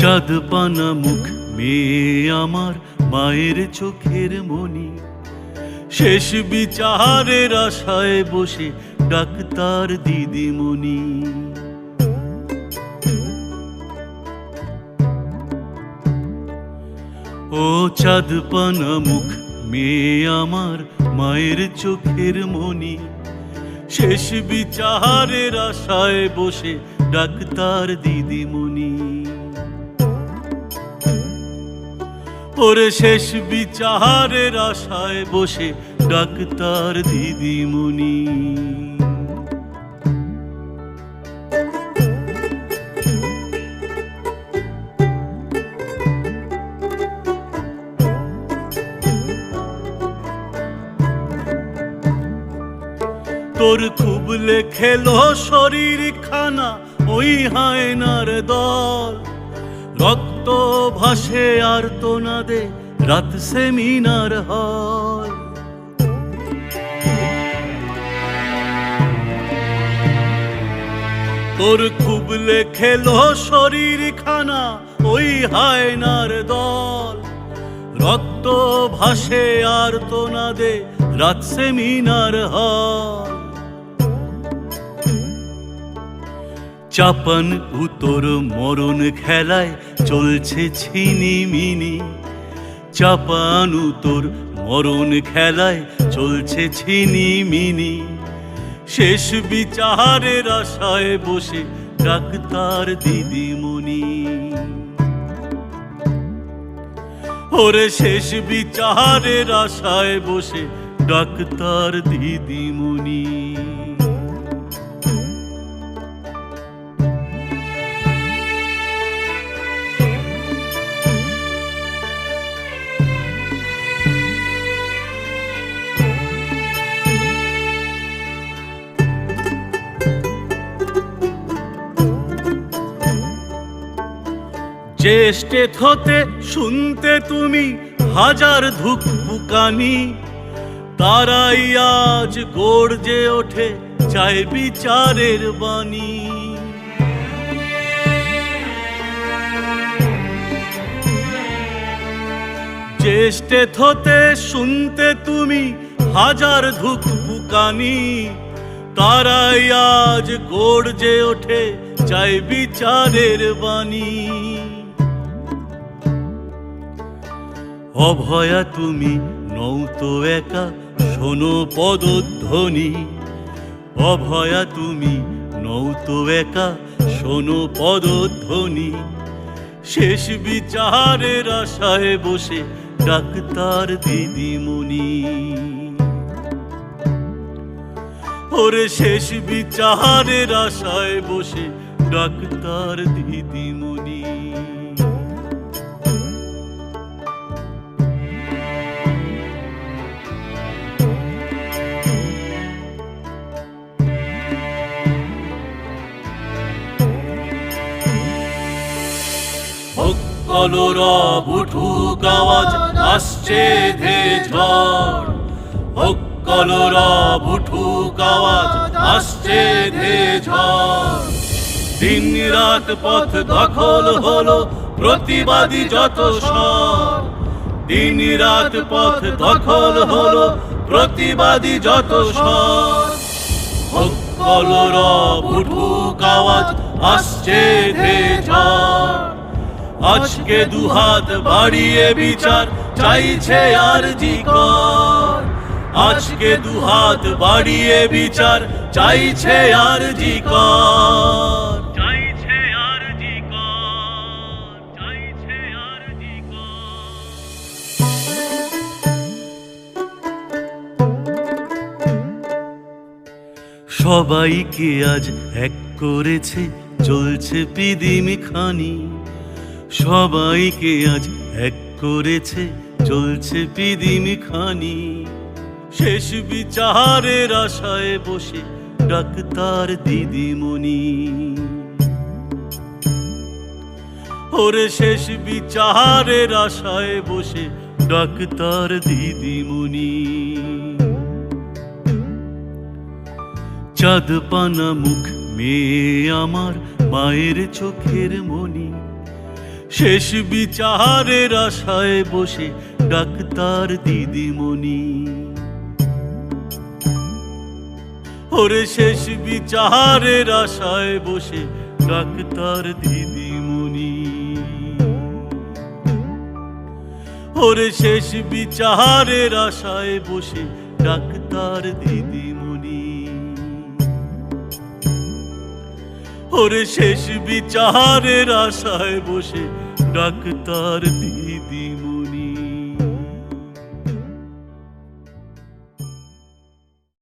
চাঁদ পানা মুখ মেয়ে আমার মায়ের চোখের মনি শেষ বিচারের আশায় বসে ডাক্তার দিদিমণি। ও চাঁদ পানা মুখ মেয়ে আমার মায়ের চোখের মনি শেষ বিচারের আশায় বসে ডাক্তার দিদিমণি। ওরে শেষ বিচারের আশায় বসে ডাক্তার দিদিমণি। তোর খুব লেখেলো শরীর খানা ওই হায়নার দল। রক্ত ভাসে আর তো না দে রাত সেমিনার হয়। তোর খুব লেখেলো শরীর খানা, ওই হায়নার দল। রক্ত ভাসে আর তো না দে রাত সেমিনার হয়। চাপান উত্তর মরণ খেলায় চলছে ছিনি মিনি চাপান উত্তর মরণ খেলায় চলছে ছিনি মিনি শেষ বিচারের আশায় বসে ডাক্তার দিদিমণি। ওরে শেষ বিচারের আশায় বসে ডাক্তার দিদিমণি। চেষ্টেত হতে শুনতে তুমি হাজার ধুক বুকানি তারাই আজ গর্জে ওঠে চাই বিচারের বাণী। চেষ্টেত থতে শুনতে তুমি হাজার ধুক বুকানি তারাই আজ গর্জে ওঠে চাই বিচারের বাণী। অভয়া তুমি নৌ তো একা, শোনো পদধ্বনি। অভয়া তুমি নৌ তো একা, শোনো পদধ্বনি। শেষ বিচারের আশায় বসে ডাক্তার দিদিমণি। ওরে শেষ বিচারের আশায় বসে ডাক্তার দিদিমণি। কলরা বুঠুক আওয়াজ আসছে ধে ঝড়। হোক কলরা বুঠুক আওয়াজ আসছে ধে ঝড়। দিন রাত পথ দখল হলো প্রতিবাদী যত স্বর দিন রাত পথ দখল হলো প্রতিবাদী যত স্বর হোক কলরা বুঠুক আওয়াজ আসছে ধে ঝড়। আজকে দুহাত বাড়িয়ে বিচার চাইছে আর জিকর আজকে দুহাত বাড়িয়ে বিচার চাইছে আর জিকর সবাইকে আজ এক করেছে, চলছে পিদিমি খানি। সবাইকে আজ এক করেছে, চলছে পিদিন খানি। শেষ বিচারের আশায় বসে ডাক্তার দিদিমণি। ওরে শেষ বিচারের আশায় বসে ডাক্তার দিদিমণি। চাঁদ পানা মুখ মেয়ে আমার মায়ের চোখের মনি শেষ বিচারের আশায় বসে ডাক্তার দিদিমণি। ওরে শেষ বিচারের আশায় বসে ডাক্তার দিদিমণি। ওরে শেষ বিচারের আশায় বসে ডাক্তার দিদিমণি। ওরে শেষ বিচারের আশায় বসে ডাক্তার দিদিমণি।